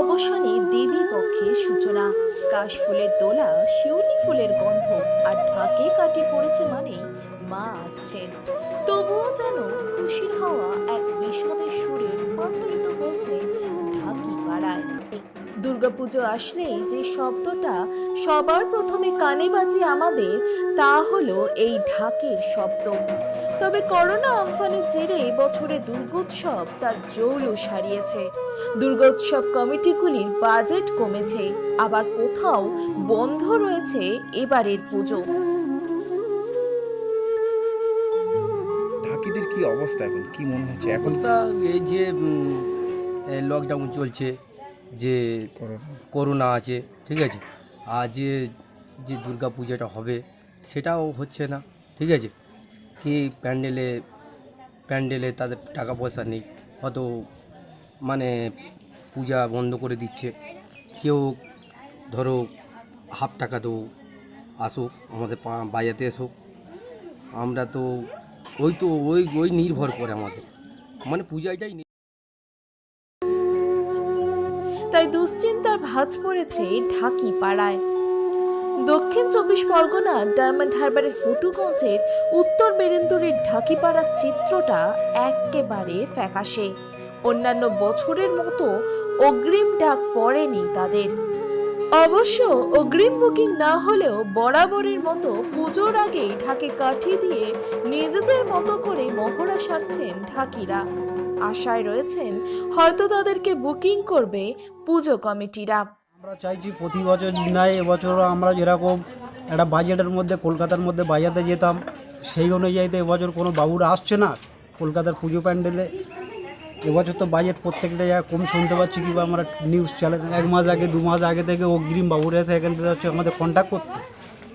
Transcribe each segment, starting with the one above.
অবসানে দেবী পক্ষের সূচনা। কাশফুলের দোলা, শিউলি ফুলের গন্ধ আর ঢাকে কাটি পড়েছে মানে মা আসছেন। তবুও যেন খুশির হওয়া এক বিষাদের সুরে রূপান্তরিত হয়েছে ঢাকি পাড়ায়। দুর্গাপুজো আসলেই যে শব্দটা সবার প্রথমে কানে বাজে আমাদের, তা হলো এই ঢাকের শব্দ। তবে করোনা আমফানের জেরে বছরে দুর্গোৎসব তার জৌলুস হারিয়েছে দুর্গোৎসব কমিটিগুলির বাজেট কমেছে আবার কোথাও বন্ধ রয়েছে এবারের পুজো। ঢাকিদের কি অবস্থা এখন? কি মনে হচ্ছে এখন? অবস্থা এই যে লকডাউন চলছে যে করোনা। করোনা আছে ঠিক আছে? আর যে যে দুর্গা পূজাটা হবে সেটাও হচ্ছে না ঠিক আছে? কি প্যান্ডেলে প্যান্ডেলে তাদের টাকা পয়সা নেই হয়তো মানে পূজা বন্ধ করে দিচ্ছে। কেউ ধরো হাফ টাকা দেবো আসুক আমাদের বাজাতে এসো। আমরা তো, ওই তো, ওই ওই নির্ভর করে আমাদের। মানে পূজাটাই তাই দুশ্চিন্তার ভাঁজ পড়েছে ঢাকি পাড়ায়। দক্ষিণ চব্বিশ পরগনা ডায়মন্ড হারবারের হটুগঞ্জের উত্তর বেরেন্দুরের ঢাকিপাড়ার চিত্রটা একেবারে ফ্যাকাশে। অন্যান্য বছরের মতো অগ্রিম ডাক পড়েনি তাদের। অবশ্য অগ্রিম বুকিং না হলেও বরাবরের মতো পুজোর আগেই ঢাকে কাঠি দিয়ে নিজেদের মতো করে মহড়া সারছেন ঢাকিরা। আশায় রয়েছেন হয়তো তাদেরকে বুকিং করবে পুজো কমিটিরা। আমরা চাইছি প্রতি বছর নাই এবছর আমরা যেরকম একটা বাজেটের মধ্যে, কলকাতার মধ্যে বাজাতে যেতাম, সেই অনুযায়ীতে এবছর কোনো বাবুরা আসছে না কলকাতার পুজো প্যান্ডেলে। এবছর তো বাজেট প্রত্যেকটা জায়গায় কম শুনতে পাচ্ছি কিংবা আমরা নিউজ চ্যানেল এক মাস আগে, দু মাস আগে থেকে অগ্রিম বাবুরা এসে এখান থেকে হচ্ছে আমাদের কন্ট্যাক্ট করতে।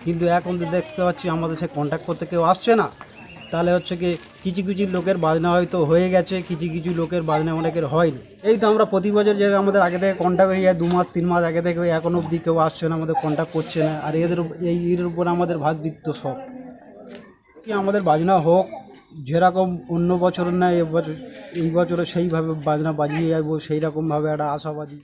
কিন্তু এখন তো দেখতে পাচ্ছি আমাদের সে কন্ট্যাক্ট করতে কেউ আসছে না। তাহলে হচ্ছে কি কিছু কিছু লোকের বাজনা হয়তো হয়ে গেছে, কিছু কিছু লোকের বাজনা অনেকের হয়নি। এই তো আমরা প্রতি বছর যে আমাদের আগে থেকে কন্ট্যাক্ট হয়ে যায়, দু মাস, তিন মাস আগে থেকে এখন অবধি কেউ আসছে না, আমাদের কন্ট্যাক্ট করছে না। আর এদের এই এর উপর আমাদের ভাত বৃত্ত সব। কি আমাদের বাজনা হোক, যেরকম অন্য বছর না এবছর এই বছরে সেইভাবে বাজনা বাজিয়ে যাব সেই রকমভাবে একটা আশাবাদী।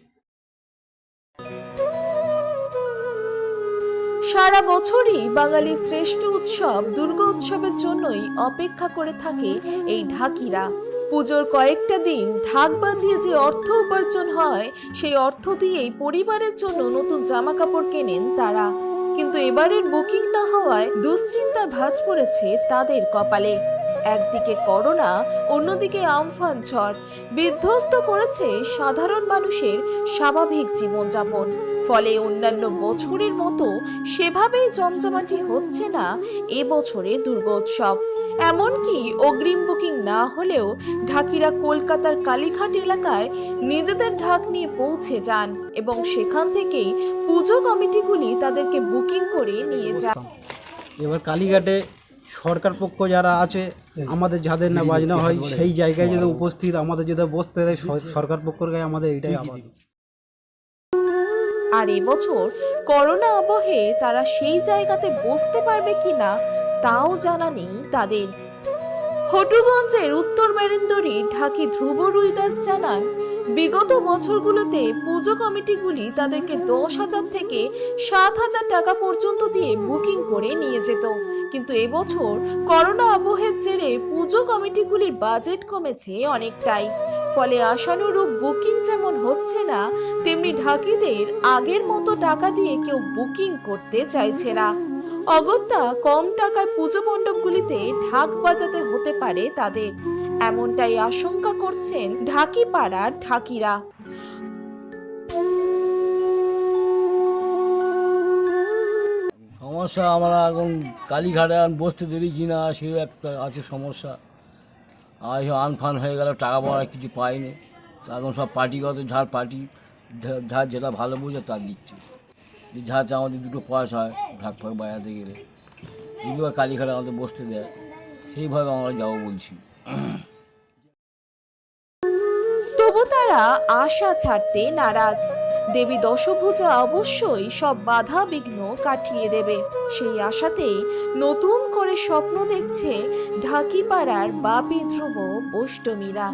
সারা বছরই বাঙালির শ্রেষ্ঠ উৎসব দুর্গা উৎসবের জন্যই অপেক্ষা করে থাকে এই ঢাকিরা। পুজোর কয়েকটা দিন ঢাক বাজিয়ে যে অর্থ উপার্জন হয়, সেই অর্থ দিয়েই পরিবারের জন্য নতুন জামা কাপড় কেনেন তারা। কিন্তু এবারের বুকিং না হওয়ায় দুশ্চিন্তার ভাঁজ পড়েছে তাদের কপালে। একদিকে করোনা, অন্যদিকে আমফান ঝড়। বিধ্বস্ত করেছে সাধারণ মানুষের স্বাভাবিক জীবনযাপন। ফলে অন্যান্য বছরের মতো সেভাবেই জমজমাটি হচ্ছে না এবছরের দুর্গোৎসব। এমনকি অগ্রিম বুকিং না হলেও ঢাকিরা কলকাতার কালীঘাট এলাকায় নিজেদের ঢাক নিয়ে পৌঁছে যান এবং সেখান থেকেই পুজো কমিটিগুলি তাদেরকে বুকিং করে নিয়ে যায়। এবার কালীঘাটে সরকার পক্ষ যারা আছে, আমাদের যাদের না বাজনা হয়, সেই জায়গায় যদি উপস্থিত, আমাদের যদি বসতে দেয়, সরকার পক্ষের গায়ে আমাদের এটাই আবার। আর এবছর করোনা আবহে তারা সেই জায়গাতে বসতে পারবে কিনা তাও জানা নেই তাদের। হটুগঞ্জের উত্তর মেরেন্দরি ঢাকি ধ্রুব রুইদাস জানান, বিগত বছরগুলোতে পুজো কমিটিগুলি তাদেরকে দশ হাজার থেকে সাত হাজার টাকা পর্যন্ত দিয়ে বুকিং করে নিয়ে যেত। কিন্তু এবছর করোনা আবহের জেরে পুজো কমিটিগুলির বাজেট কমেছে অনেকটাই। ফলে আশানুরূপ বুকিং যেমন হচ্ছে না, তেমনি ঢাকিদের আগের মতো টাকা দিয়ে কেউ বুকিং করতে চাইছে না। অগত্যা কম টাকায় পুজো মণ্ডপগুলিতে ঢাক বাজাতে হতে পারে তাদের। এমনটাই আশঙ্কা করছেন ঢাকি পাড়ার ঢাকিরা। সমস্যা আমরা এখন কালীঘাটে বসতে দেরি কিনা, সেও একটা আছে সমস্যা। আর আনফান হয়ে গেল, টাকা পয়সা কিছু পাইনি। এখন সব পার্টিগত যার পার্টি যার যেটা ভালো বুঝে তার দিচ্ছে। যে যার যা আমাদের দুটো পয়সা হয়, ঢাক ফাঁক বাজাতে গেলে। এগুলো কালীঘাটে আমাদের বসতে দেয়। সেইভাবে আমরা যাব বলছি। তবু তারা আশা ছাড়তে নারাজ। দেবী দশভূজা অবশ্যই সব বাধা বিঘ্ন কাটিয়ে দেবে। সেই আশাতেই নতুন করে স্বপ্ন দেখছে ঢাকিপাড়ার বাপি ধ্রুব বৈষ্টমীরা